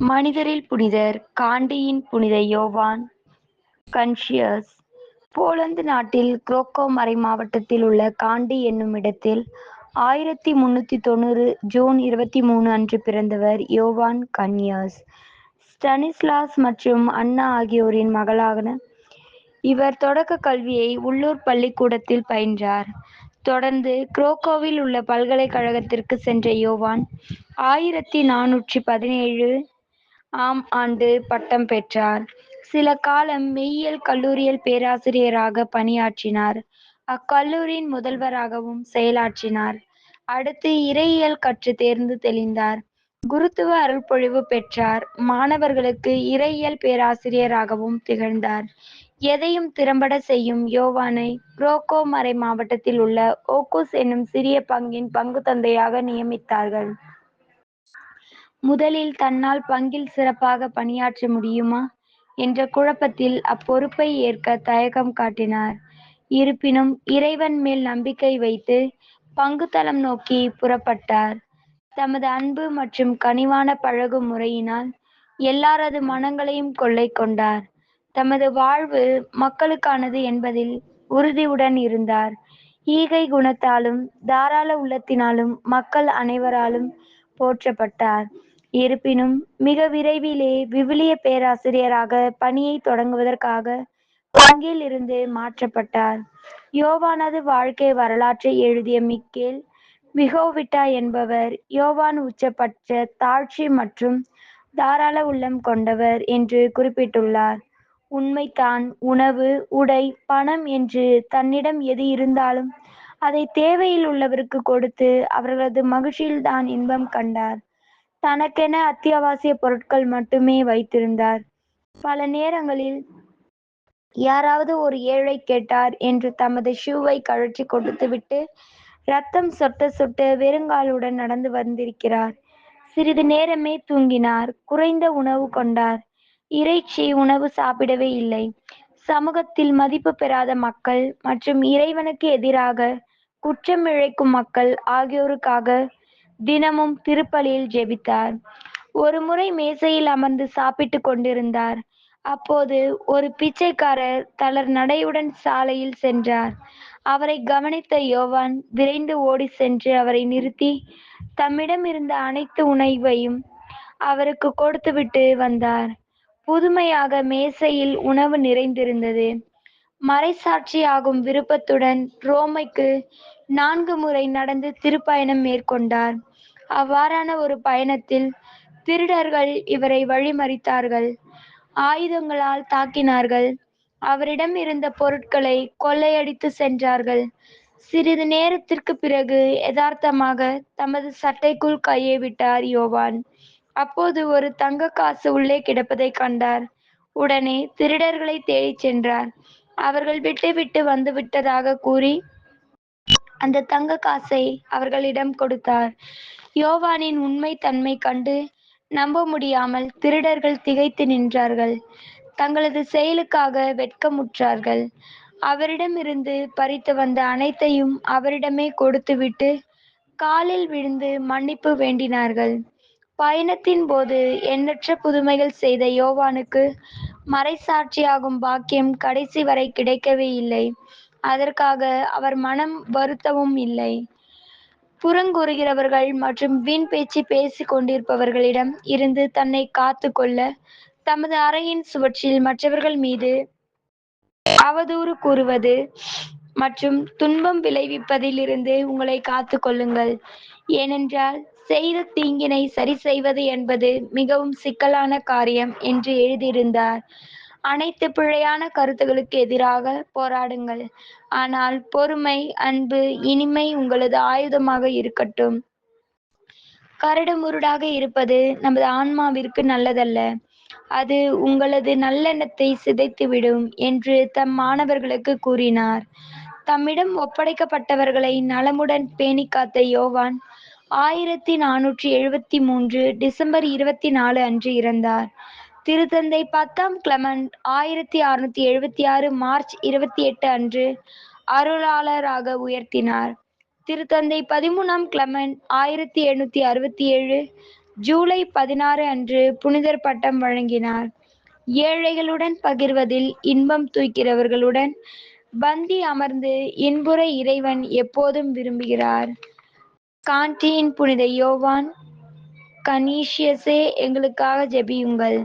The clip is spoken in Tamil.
மனிதரில் புனிதர் காண்டியின் புனித யோவான் கன்ஷியஸ் போலந்து நாட்டில் குரோக்கோ மறைமாவட்டத்தில் உள்ள காண்டி என்னும் இடத்தில் ஆயிரத்தி முன்னூத்தி தொண்ணூறு ஜூன் இருபத்தி மூணு அன்று பிறந்தவர் யோவான் கன்யாஸ் ஸ்டனிஸ்லாஸ் மற்றும் அன்னா ஆகியோரின் மகளான இவர் தொடக்க கல்வியை உள்ளூர் பள்ளிக்கூடத்தில் பயின்றார். தொடர்ந்து குரோக்கோவில் உள்ள பல்கலைக்கழகத்திற்கு சென்ற யோவான் ஆயிரத்தி நானூற்றி பதினேழு ஆம் ஆண்டு பட்டம் பெற்றார். சில காலம் மெய்யியல் கல்லூரியில் பேராசிரியராக பணியாற்றினார். அக்கல்லூரியின் முதல்வராகவும் செயலாற்றினார். அடுத்து இறையியல் கற்று தேர்ந்து தெளிந்தார். குருத்துவ அருள்பொழிவு பெற்றார். மாணவர்களுக்கு இறையியல் பேராசிரியராகவும் திகழ்ந்தார். எதையும் திறம்பட செய்யும் யோவானை குரோக்கோ மறை மாவட்டத்தில் உள்ள ஓகோஸ் என்னும் சிறிய பங்கின் பங்கு தந்தையாக நியமித்தார்கள். முதலில் தன்னால் பங்கில் சிறப்பாக பணியாற்ற முடியுமா? என்ற குழப்பத்தில் அப்பொறுப்பை ஏற்க தயக்கம் காட்டினார். இருப்பினும் இறைவன் மேல் நம்பிக்கை வைத்து பங்குத்தளம் நோக்கி புறப்பட்டார். தமது அன்பு மற்றும் கனிவான பழகும் முறையினால் எல்லாரது மனங்களையும் கொள்ளை கொண்டார். தமது வாழ்வு மக்களுக்கானது என்பதில் உறுதியுடன் இருந்தார். ஈகை குணத்தாலும் தாராள உள்ளத்தினாலும் மக்கள் அனைவராலும் போற்றப்பட்டார். இருப்பினும் மிக விரைவிலே விவிலிய பேராசிரியராக பணியை தொடங்குவதற்காக பங்கில் இருந்து மாற்றப்பட்டார். யோவானது வாழ்க்கை வரலாற்றை எழுதிய மிக்கேல் விகோவிட்டா என்பவர் யோவான் உச்சபட்ச தாழ்ச்சி மற்றும் தாராள உள்ளம் கொண்டவர் என்று குறிப்பிட்டுள்ளார். உண்மைதான் உணவு உடை பணம் என்று தன்னிடம் எது இருந்தாலும் அதை தேவையில் உள்ளவருக்கு கொடுத்து அவர்களது மகிழ்ச்சியில் தான் இன்பம் கண்டார். தனக்கென அத்தியாவசிய பொருட்கள் மட்டுமே வைத்திருந்தார். பல நேரங்களில் யாராவது ஒரு ஏழை கேட்டார் என்று தமது ஷூவை கழற்றி கொடுத்துவிட்டு ரத்தம் சொட்ட சொட்டு வெறுங்காலுடன் நடந்து வந்திருக்கிறார். சிறிது நேரமே தூங்கினார். குறைந்த உணவு கொண்டார். இறைச்சி உணவு சாப்பிடவே இல்லை. சமூகத்தில் மதிப்பு பெறாத மக்கள் மற்றும் இறைவனுக்கு எதிராக குற்றம் இழைக்கும் மக்கள் ஆகியோருக்காக தினமும் திருப்பலியில் ஜெபித்தார். ஒரு முறை மேசையில் அமர்ந்து சாப்பிட்டு கொண்டிருந்தார். அப்போது ஒரு பிச்சைக்காரர் தளர் நடையுடன் சாலையில் சென்றார். அவரை கவனித்த யோவான் விரைந்து ஓடி சென்று அவரை நிறுத்தி தம்மிடம் இருந்த அனைத்து உணவையும் அவருக்கு கொடுத்துவிட்டு வந்தார். புதுமையாக மேசையில் உணவு நிறைந்திருந்தது. மறைசாட்சியாகும் விருப்பத்துடன் ரோமைக்கு நான்கு முறை நடந்து திருப்பயணம் மேற்கொண்டார். அவ்வாறான ஒரு பயணத்தில் திருடர்கள் இவரை வழிமறித்தார்கள். ஆயுதங்களால் தாக்கினார்கள். அவரிடம் இருந்த பொருட்களை கொள்ளையடித்து சென்றார்கள். சிறிது நேரத்திற்கு பிறகு யதார்த்தமாக தமது சட்டைக்குள் கையை விட்டார் யோவான். அப்போது ஒரு தங்க காசு உள்ளே கிடப்பதை கண்டார். உடனே திருடர்களை தேடிச் சென்றார். அவர்கள் விட்டு விட்டு வந்து விட்டதாக கூறி அந்த தங்க காசை அவர்களிடம் கொடுத்தார். யோவானின் உண்மை தன்மை கண்டு நம்ப முடியாமல் திருடர்கள் திகைத்து நின்றார்கள். தங்களது செயலுக்காக வெட்கமுற்றார்கள். அவரிடமிருந்து பறித்து வந்த அனைத்தையும் அவரிடமே கொடுத்துவிட்டு காலில் விழுந்து மன்னிப்பு வேண்டினார்கள். பயணத்தின் போது எண்ணற்ற புதுமைகள் செய்த யோவானுக்கு மறைசாட்சியாகும் பாக்கியம் கடைசி வரை கிடைக்கவே இல்லை. அதற்காக அவர் மனம் வருத்தவும் இல்லை. புறங்கூறுகிறவர்கள் மற்றும் வீண் பேச்சு பேசிக் கொண்டிருப்பவர்களிடம் இருந்து தன்னை காத்து கொள்ள தமது அறையின் சுவற்றில் மற்றவர்கள் மீது அவதூறு கூறுவது மற்றும் துன்பம் விளைவிப்பதில் இருந்து உங்களை காத்து கொள்ளுங்கள். ஏனென்றால் செய்த தீங்கினை சரி செய்வது என்பது மிகவும் சிக்கலான காரியம் என்று எழுதியிருந்தார். அனைத்து பிழையான கருத்துகளுக்கு எதிராக போராடுங்கள். ஆனால் பொறுமை அன்பு இனிமை உங்களது ஆயுதமாக இருக்கட்டும். கரடுமுருடாக இருப்பது நமது ஆன்மாவிற்கு நல்லதல்ல. அது உங்களது நல்லெண்ணத்தை சிதைத்துவிடும் என்று தம் மாணவர்களுக்கு கூறினார். தம்மிடம் ஒப்படைக்கப்பட்டவர்களை நலமுடன் பேணி காத்த யோவான் ஆயிரத்தி நானூற்றி எழுபத்தி மூன்று டிசம்பர் இருபத்தி நாலு அன்று இறந்தார். திருத்தந்தை பத்தாம் கிளமண்ட் ஆயிரத்தி அறுநூத்தி எழுபத்தி ஆறு மார்ச் இருபத்தி எட்டு அன்று அருளாளராக உயர்த்தினார். திருத்தந்தை பதிமூணாம் கிளமண்ட் ஆயிரத்தி எண்ணூத்தி அறுபத்தி ஏழு ஜூலை பதினாறு அன்று புனிதர் பட்டம் வழங்கினார். ஏழைகளுடன் பகிர்வதில் இன்பம் தூய்க்கிறவர்களுடன் பந்தி அமர்ந்து இன்புற இறைவன் எப்போதும் விரும்புகிறார். காண்டியின் புனித யோவான் கனீஷியஸே எங்களுக்காக ஜெபியுங்கள்.